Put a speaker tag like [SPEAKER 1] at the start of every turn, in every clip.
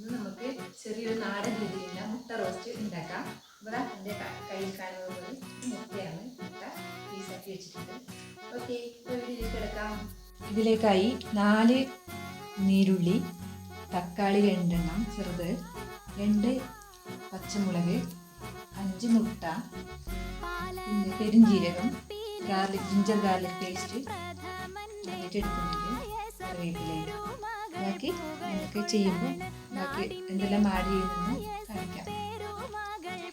[SPEAKER 1] ഇന്ന് നമുക്ക് ചെറിയൊരു നാടൻ രീതിയിൽ മുട്ട റോസ്റ്റ് ഉണ്ടാക്കാം. ഇവിടെ എന്റെ കയ്യിൽ കാണുന്നത് മുട്ടയാണ്. മുട്ട പീസാക്കി വെച്ചിട്ടുണ്ട്. ഓക്കെ ഇതിലേക്ക് എടുക്കാം. ഇതിലേക്കായി നാല് നീരുള്ളി തക്കാളി രണ്ടെണ്ണം ചെറുത് രണ്ട് പച്ചമുളക് അഞ്ച് മുട്ട പിന്നെ പെരുംജീരകം ഗാർലിക് ജിഞ്ചർ ഗാർലിക് പേസ്റ്റ് എടുക്കുന്നുണ്ട് കറിവേപ്പിലയും ബാക്കി നമുക്ക് ചെയ്യുമ്പോൾ ബാക്കി എന്തെല്ലാം ആഡ് ചെയ്യുമെന്ന് കാണിക്കാം.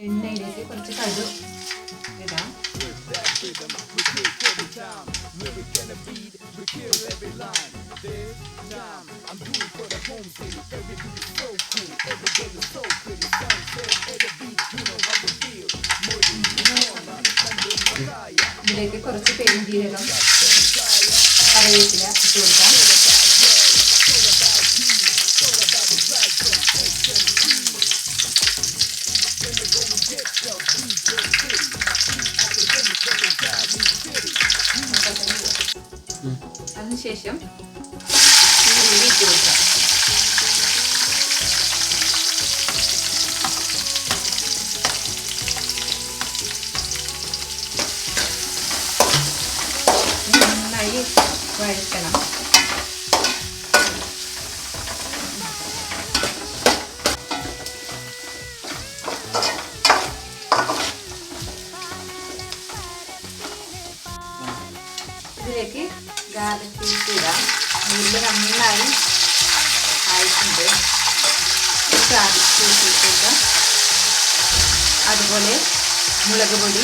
[SPEAKER 1] എണ്ണയിലേക്ക് കുറച്ച് കടു ഇടാം. ഇതിലേക്ക് കുറച്ച് പെരുംജീരകം കറിവേപ്പില ഇട്ട് കൊടുക്കാം. അതിനുശേഷം ഈ ഉള്ളി നന്നായി വഴക്കണം ഇതിലേക്ക് പീസ് ഇടാം ഉള്ളി നന്നായി ആയിട്ടുണ്ട്. പീസ് ഇട്ടിട്ട് അതുപോലെ മുളക് പൊടി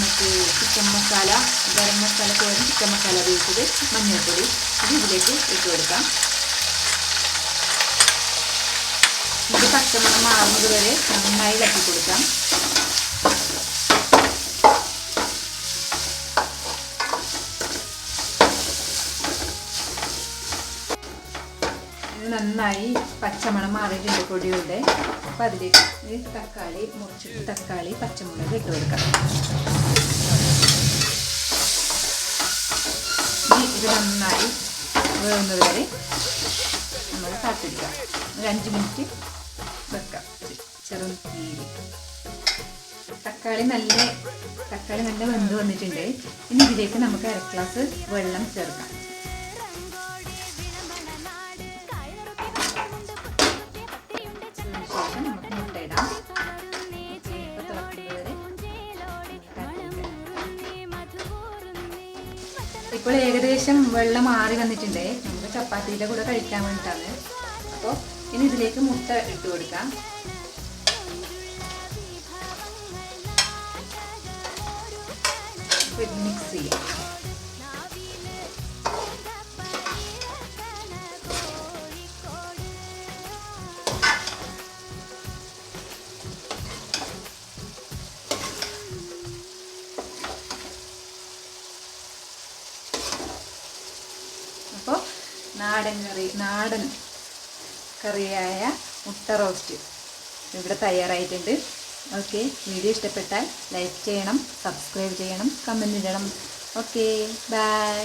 [SPEAKER 1] മറ്റേ ചിക്കൻ മസാല ഗരം മസാല പോലെ ചിക്കൻ മസാല ഉപയോഗിച്ചത് മഞ്ഞൾപ്പൊടി. ഇത് ഇതിലേക്ക് ഇട്ട് കൊടുക്കാം. ഇത് പച്ചമണം മാറുന്നത് വരെ നന്നായി ഇളക്കി ഇത് നന്നായി പച്ചമണം മാറിയിട്ടുണ്ട് പൊടിയുടെ. അപ്പം അതിലേക്ക് തക്കാളി മുറിച്ചിട്ട് തക്കാളി പച്ചമുളക് ഇട്ട് കൊടുക്കാം. ഇത് നന്നായി വേവുന്നത് വരെ നമ്മൾ കാത്തിരിക്കാം ഒരു അഞ്ച് മിനിറ്റ് വെക്കാം. ചെറു തീരി തക്കാളി നല്ല തക്കാളി നല്ല വെന്ത് വന്നിട്ടുണ്ട്. ഇനി ഇതിലേക്ക് നമുക്ക് അര ഗ്ലാസ് വെള്ളം ചേർക്കാം. ഇപ്പോൾ ഏകദേശം വെള്ളം മാറി വന്നിട്ടുണ്ട്. നമുക്ക് ചപ്പാത്തിയുടെ കൂടെ കഴിക്കാൻ വേണ്ടിയിട്ടാണ്. അപ്പോൾ ഇനി ഇതിലേക്ക് മുട്ട ഇട്ട് കൊടുക്കാം. മിക്സ് ചെയ്യാം. നാടൻ കറി നാടൻ കറിയായ മുട്ട റോസ്റ്റ് ഇവിടെ തയ്യാറായിട്ടുണ്ട്. ഓക്കെ വീഡിയോ ഇഷ്ടപ്പെട്ടാൽ ലൈക്ക് ചെയ്യണം സബ്സ്ക്രൈബ് ചെയ്യണം കമന്റ് ഇടണം. Okay bye